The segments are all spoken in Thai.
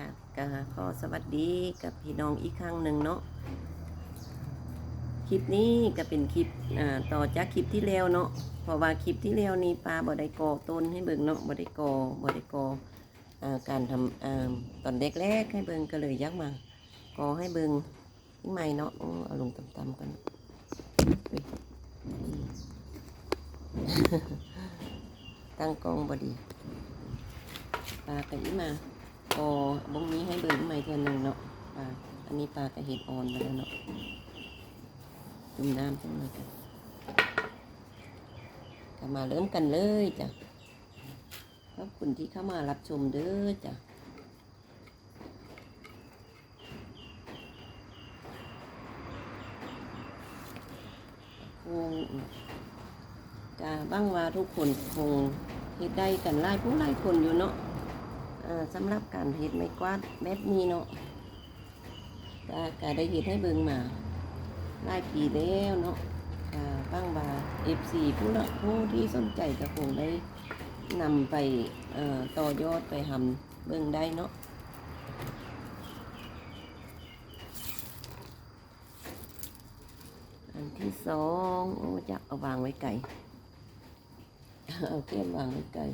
ค่ะก็ขอสวัสดีกับพี่น้องอีกครั้งหนึ่งเนาะคลิปนี้ก็เป็นคลิปต่อจากคลิปที่แล้วเนาะเพราะว่าคลิปที่แล้วนี้ปลาบ่ได้กอต้นให้เบิ่งเนาะบ่ได้กอบ่ได้กอการทำอ่าตอนแรกๆให้เบิ่งก็เลยยักมากอให้เบิ่งอีกใหม่เนาะเอาลงต่ำๆกันตั้งกล้องบดีปลากระอีมา พอบงนี้ให้เบิ่งใหม่เทือนหนึ่งเนาะปลาอันนี้ปลากระเห็ดอ่อนไปแล้วเนาะจุ่มน้ำจังเลยกันก็มาเริ่มกันเลยจ้ะขอบคุณที่เข้ามารับชมเด้อจ้ะคงกะบ้างว่าทุกคนคงเฮ็ดได้กันหลายผู้หลายคนอยู่เนาะ สำหรับการเห็ดไม้กวาดแบบนี้เนาะก็ก็ได้เห็ดให้เบิ่งมาหลายปีแล้วเนาะก็บ้างบาเอฟซีผู้ละผู้ที่สนใจก็คงได้นำไปต่อยอดไปทำเบิ่งได้เนาะอันที่สองโอ้จะเอาวางไว้ไก่เอาเก็บวางไว้ไก่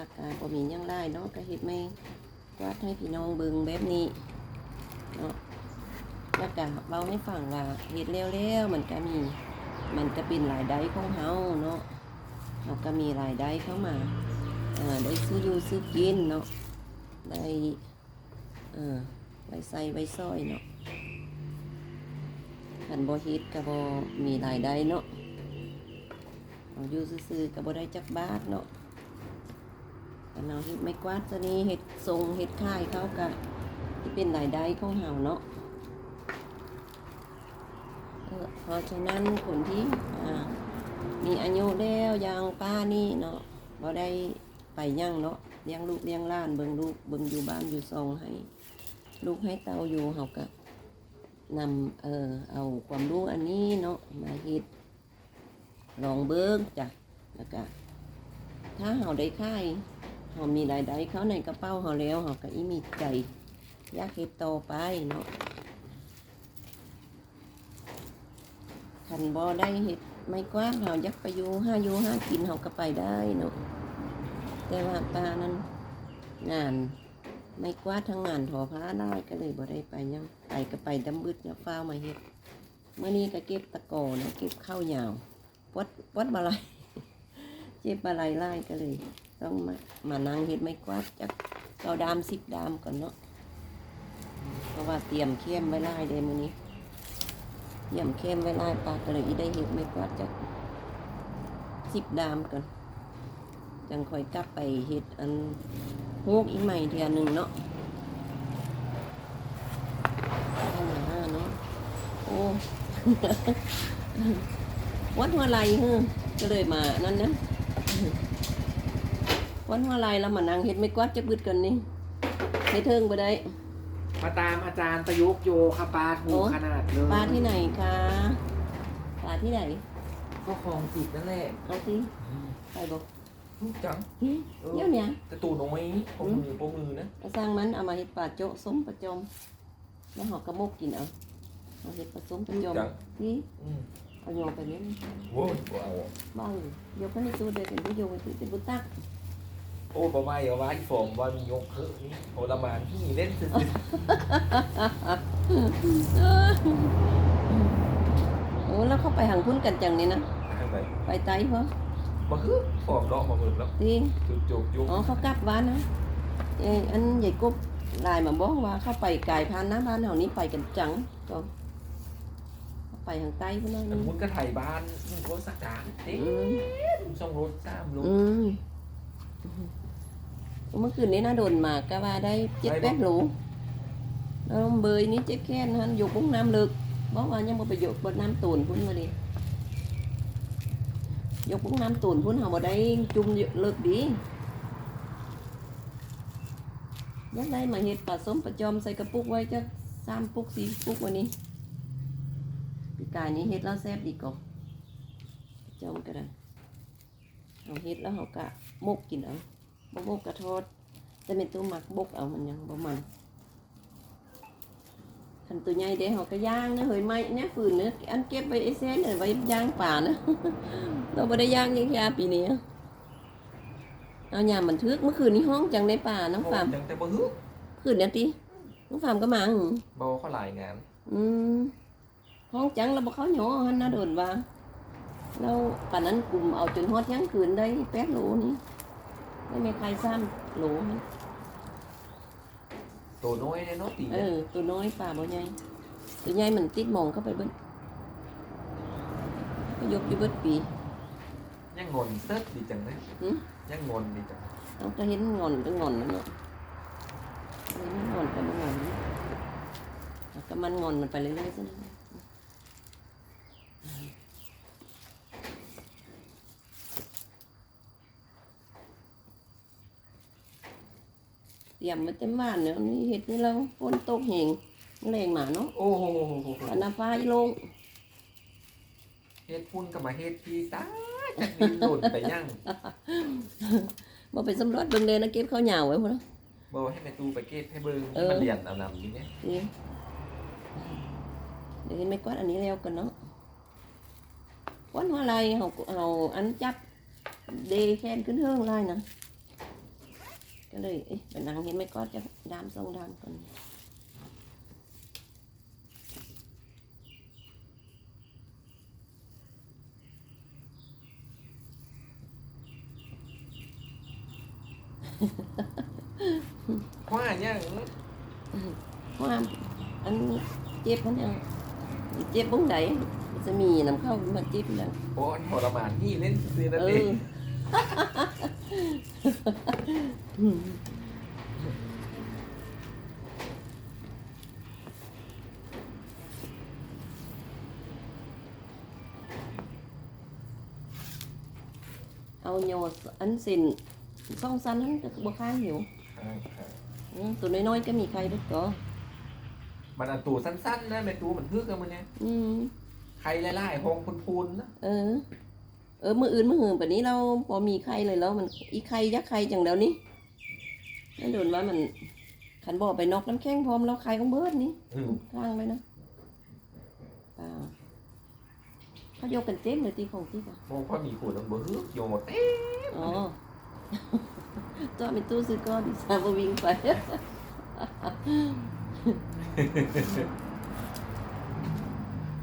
า กกาบ่มียังได้เนาะก็เฮ็ดไม่กวาดให้พี่น้องเบิ่งแบบนี้เนาะแล้วก็เว้าให้ฟังว่าเฮ็ดแล้วๆมันก็มี มันก็เป็นรายได้ของเฮาเนาะเราก็มีรายได้เข้ามาเอ่อได้ซื้ออยู่ซื้อกินเนาะได้เอ่อไว้ใส่ไว้ซอยเนาะคันบ่เฮ็ดก็บ่มีรายได้เนาะเอาอยู่ซื่อๆก็บ่ได้จักบาทเนาะ กันเอาเห็ดไม้กวาดตัวนี้เห็ดทรงเห็ดค่ายเขากะที่เป็นรายได้ของเฮาเนาะเออพราะฉะนั้นคนที่อ่ามีอายุแล้วอยางป้านี่เนาะบ่ได้ไปยั่งเนาะเลี้ยงลูกเลี้ยงล้านเบิ่งลูกเบิ่งอยู่บ้านอยู่ซองให้ ลูกให้เตาอยู่เฮากะนำเออเอาความรู้อันนี้เนาะมาเฮ็ดลองเบิ่งจ้ะแล้วก็ถ้าเฮาได้ค่าย เขามีรายได้เขาในกระเป๋าเขาแล้วเขาก็อีมีใจอยากเฮ็ดต่อไปเนาะคันบ่ได้เฮ็ดไม่กว้างเขาอยากไปอยู่ห้าอยู่ห้ากินเขาก็ไปได้เนาะแต่ว่าปลานั้นงานไม่กว้าทั้งงานถอผ้าได้ก็เลยบ่ได้ไปยังไปก็ไปดำบึดเนี่ยฟ้ามาเฮ็ดเมื่อนี้ก็เก็บตะกอนะเก็บข้าวยาวปดปวดบะไรเจ็บบะไรไล่ก็เลย ต้องมามานั่งเฮ็ดไม้กวาดจากเก้าดามสิบดามก่อนเนาะเพราะว่าเตรียมเข้มไว้ไล่เดมื้อนี้เตรียมเข้มไว้ไล่ปลาก็เลยได้เฮ็ดไม้กวาดจากสิบดามก่อนจังค่อยกลับไปเฮ็ดอันฮูกอีกใหม่เทียหนึ่งเนาะได้มาเนาะโอ้วัดหัวไหลเฮ้อก็เลยมานั่นนะ วันว่าไรแล้วมานั่งเฮ็ดไม่กวาดจะบึดกันนี่ให้เทิงไปได้ มาตามอาจารย์ประยุกต์โยคาปาถูโอ้กขนาดเลยปลาที่ไหนคะปลาที่ไหน ก็คลองจิตนั่นแหละเอาสิไปบอกจังหึเดี๋ยวเนี้ยแต่ตูน้อยปมมือปมมือนะเอาสร้างมันเอามาเฮ็ดปลาโจ๊ะส้มประจอมแล้วหอกกระมกกินเอาเอาเฮ็ดปลาส้มประจอมจังนี่อืมเอาโยงไปนี่โว้ยว้าวบ้างโยกไปในตู้เดียวกันผู้โยงไปตู้เป็นผู้ตัก โอ้ประมาณเอาไว้ฟอมว่ามียกเคอะนี่โอละมานที่เล่นสุดโอ้แล้วเข้าไปหางพุ่นกันจังนี่นะๆทางไหนไปไตเพราะมาคือฟอมเลาะมาหมดแล้วที่จุกจุกยุกอ๋อเขากลับบ้านนะเอ้ยอันใหญ่กบลายมาบอกว่าเข้าไปไก่พันนะบ้านแถวนี้ไปกันจังก็เข้าไปทางใต้พุ่นน้อยสนึมงมติก็ไถ่บ้านมีรถสักการเอ๊อืมะช่องรถสามรถอืม เมื่อคืนนี้น่าโดนมากก็ว่าได้เจ็ดแปดโหลแล้วเบยนี้เจ๊แค่นฮันอยู่ปุ้งน้ำลึกบอกว่ายังบ่ไปยกบนน้ำตูนพุ่นมาดิยกปุ้งน้ำตูนพุ่นเขาบ่ได้จุ่มเลิกดียักได้มาเห็ดปลาส้มปลาจอมใส่กระปุกไว้จะสามปุกสี่ปุกวันนี้ปีกายนี้เห็ดแล้วแซ่บดีกว่าจอมก็ได้ เอาเฮ็ดแล้วเขากะมกกินเอาบ่มกกะทอดแต่เป็นตัวหมักบกเอามันยังบ่มันคันตัวใหญ่เด้เขาก็ย่างนะเฮ้ยไม่เนี่ยฝืนเนื้ออันเก็บไว้ไอ้แซ่เนี่ยไว้ย่างป่านะเราบ่ได้ย่างยังแค่ปีนี้เอายามมันทึกเมื่อคืนนี้ห้องจังในป่าน้องฟาร์มจังแต่บ่ฮึคืนเนี่ยติน้องฟาร์มก็มาหึบ่เขาหลายงานอืมห้องจังเราบ่เขาหยอหันนะโดนว่า เราป่านนั้นกลุ่มเอาจนฮอดยังคืนได้แป๊ดโหลนี้ไม่มีใครซ้ำโหลนี่ตัวน้อยเนี่ยเนาะตีเออตัวน้อยป่าบ่ใหญ่ตัวใหญ่มันติดหมองเข้าไปเบิดก็ยกอยู่เบิดปียังงอนเซิร์ฟดีจังเลยหึยังงอนดีจังเอาก็เห็นงอนก็งอนนั่นเนาะเห็นงอนก็มันงอนแล้วก็มันงอนมันไปเรื่อยๆซะนะ รียมไว้เต็มบ้านเนี่ยนี่เห็ดนี่เราฝนตกเหงแรงหมาเนาะโอ้โหอันนาฟ้าอีโลงเฮ็ดพุ่นกับมาเฮ็ดพี่ตาจักมีหลุดไปยังบ่เป็นสำรวจเบิ่งเดนนะเก็บข้าวเหนียวไว้พุ่นเนาะบ่ให้แม่ตูไปเก็บให้เบิ่งเออมาเรียนเอานำนี่เนี่ยนี่เดี๋ยวเห็นไม่กวาดอันนี้แล้วกันเนาะวันหัวไรเฮาเฮาอันจับเดแค้นขึ้นเฮืองไรนะ ก็เลยเอ๊ะไปนั่งเห็นไม่กวาดจะดามสองดามก่อนว่ายังว่าอันเจ็บมันยังเจ็บบุ้งใดจะมีน้ำเข้ามาเจ็บยังโอ้ยทรมานนี่เล่นซื้อนั่นเอเออง เอาโยออันสินสองสันนั้นก็บ่ค้างหิวอืมตัวน้อยๆก็มีใครด้วยก็มันอันตูสั้นๆนะแม่ตูมันฮึกกันมันเนี่ยอืมใครไล่ๆหงพูนๆนะเออ เออมืออื่นมือหืนแบบนี้เราพอมีใครเลยแล้วมันอีใครยักใครจังเดี๋ยวนี้นั่นโดนว่ามันขันบอกไปนอกน้ำแข็งพร้อมแล้วใครของเบิร์ดนี่อืมข้างไปนะเปล่าเขายกกันเต็มเลยตีของที่ป่ะมองพอมีขวดแล้วบ่ฮึกโยหมดเอ๊ะอ๋อตัวมีตู้ซื้อก็ดิซาบวิ่งไป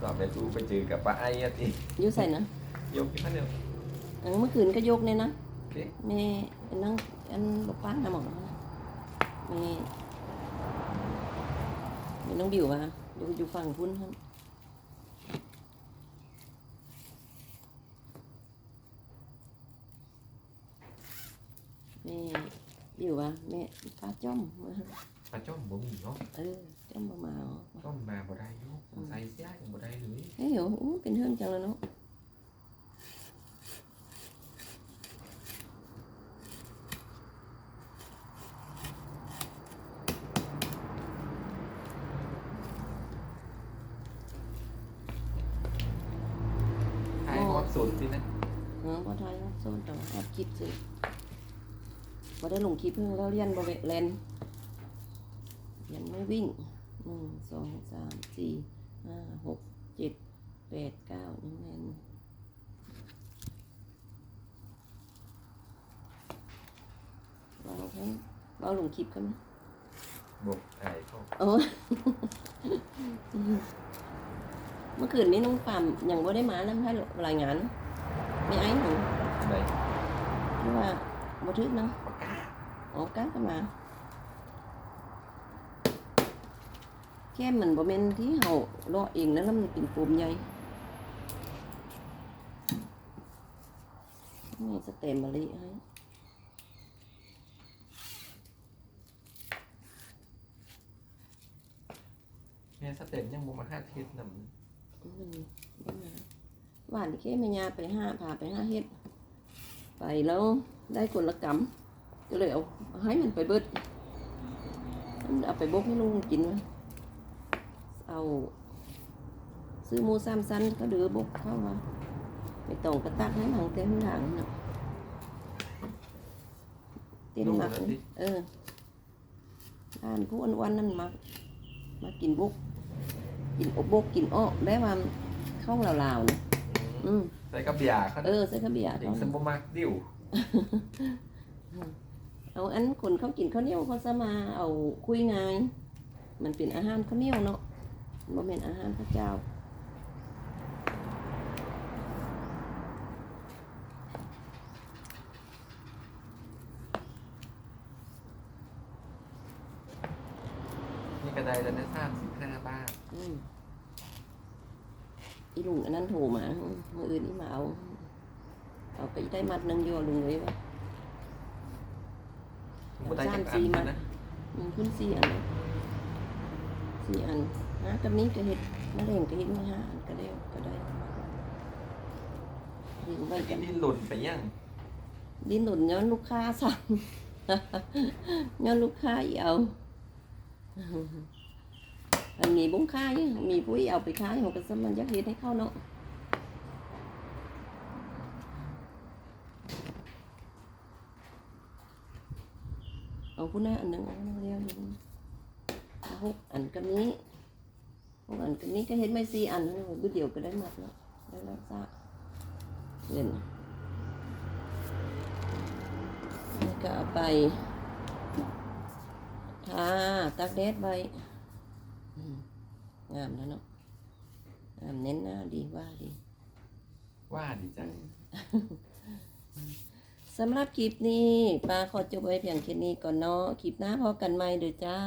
ตอนแม่ตูไปเจอกับป้าไอ้อะติอยุ่ใส่นะ ยกขึ้นมาเดียวเออเมื่อคืนก็ยกเนี่ยนะโอเคแม่นั่งอันบกป้านนะหมอกนะแม่แม่น้องบิวว่าอยู่อยู่ฝั่งพุ่นครับแม่บิวว่าแม่ป้าจ้อมว่าปลาจ้อมบ่มีเนาะเออจ้อมมามาอ๋อจ้อมมาบ่ได้อยุใส่เสียยังบ่ได้เลยเฮ้ยเหรออู้เป็นเรื่องจังเลยเนาะ ทายฮอดสุดสินะ เออ พอไทยว่าโซนต่อแอบคิดสิพอได้ลงคลิปเพิ่งแล้วเรียนบริเวณเลนเรียนไม่วิ่งหนึ่งสองสามสี่ห้าหกเจ็ดแปดเก้านี่แมนเราให้เราลงคลิปกันไหมบ่อายเขาโอ้เมื่อคืนนี้น้องฟาร์มยังบ่ได้มาน้ำให้รายงานไม่ไอ้หนู ได้ที่ว่าบ่ทึกเนาะปากกาอ๋อก้าก็มาแค่มันบ่แม่นที่เฮาเลาะเองนะแล้วมันเป็นปุ่มใหญ่นี่สเต็มมะลิให้แม่สเต็ปยังบ่มาหาเฮ็ดนำมันบ่มาหวานที่แค่แม่ยาไปห้าพาไปห้าเฮ็ด ไปแล้วได้คนละกำก็เลยเอาเอาให้มันไปเบิดมันเอาไปบกให้ลุงกินวะเอาซื้อหมูสามสั้นก็เดือบกเข้ามาไปตองกระตักให้หลังเต็มหลังน่ะเต้นลูกมักนะสิเออร้านผู้อ้วนๆนั่นมักมากินบุกกินอบกกินอ้อได้ว่าเข้าลาวๆนะอืม ใส่กับเบียร์เขาเออใส่ข้าวเบียร์เด็กเขาสมบูรณ์มากดิ้วเอาอันคนเขากินข้าวเหนียวเขาจะมาเอาคุยไงายมันเป็นอาหารข้าวเหนียวเนาะบ่เป็นอาหารพระเจ้า นี่กระไดแล้วนะสามสิบห้าบาท อืมอี ลุงอันนั้นโทรมาเมื่ออื่นนี่มาเอา เอาไปได้มัดหนึ่งโยลุงเลยวะกูได้จากสามสี่อันมัดนะมันขึ้นสี่อันเลยสี่อันฮะกับนี้ก็เห็ดมะเร็งก็เห็ดมาห้าอันก็ได้ก็ได้ยิงไว้ไอ้กันที่หล่นไปยังดิ้นหนุนย้อนลูกค้าสั่งย้อนลูกค้าอีเอา มันมีบุ้งค่ายมีผู้เอาไปขายของกระสมันยักเฮ็ดให้เข้าเนาะเอาผู้หน้าอันหนึ่งเอาเรียวหนึ่งเอาหกอันกันนี้หกอันกันนี้ก็เห็นไม่สี่อันนะบุเดียวก็ได้หมดแล้วได้แล้วซะเล่นก็เอาไปทาตากแดดไว้ งามแล้วเนาะงามเน้นหน้าดีว่าดี ว่าดีจังสำหรับคลิปนี้ปลาขอจบไว้เพียงแค่นี้ก่อนเนาะคลิปหน้าพอกันใหม่เด้อจ้า